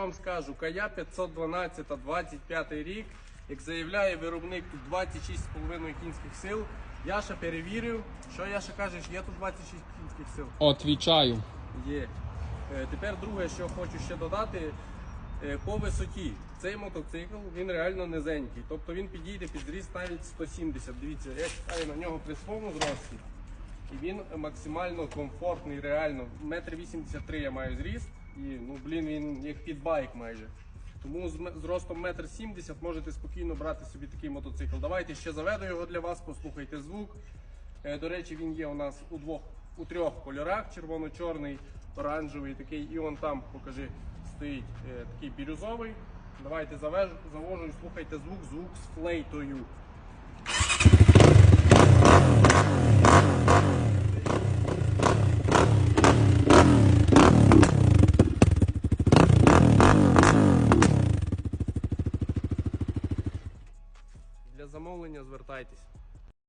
вам скажу, Кая 512 25 рік, як заявляє виробник тут 26,5 кінських сил. Яша перевірив, що Яша кажеш, є тут 26 кінських сил. Отвічаю. Є. Е, Тепер друге, що хочу ще додати, е, по висоті. Цей мотоцикл він реально низенький. Тобто він підійде під зріст навіть 170. Дивіться, я чекаю на нього при своєму зрості. І він максимально комфортний, реально. Метр 83 я маю зріст. І ну блін, він як підбайк майже. Тому з зростом метр 70 можете спокійно брати собі такий мотоцикл. Давайте ще заведу його для вас, послухайте звук. Е, До речі, він є у нас у двох у трьох кольорах: червоно-чорний, оранжевий такий, і он там, покажи, стоїть е, такий бірюзовий. Давайте завежу, завожу і слухайте звук, звук з флейтою. Для замовлення звертайтесь.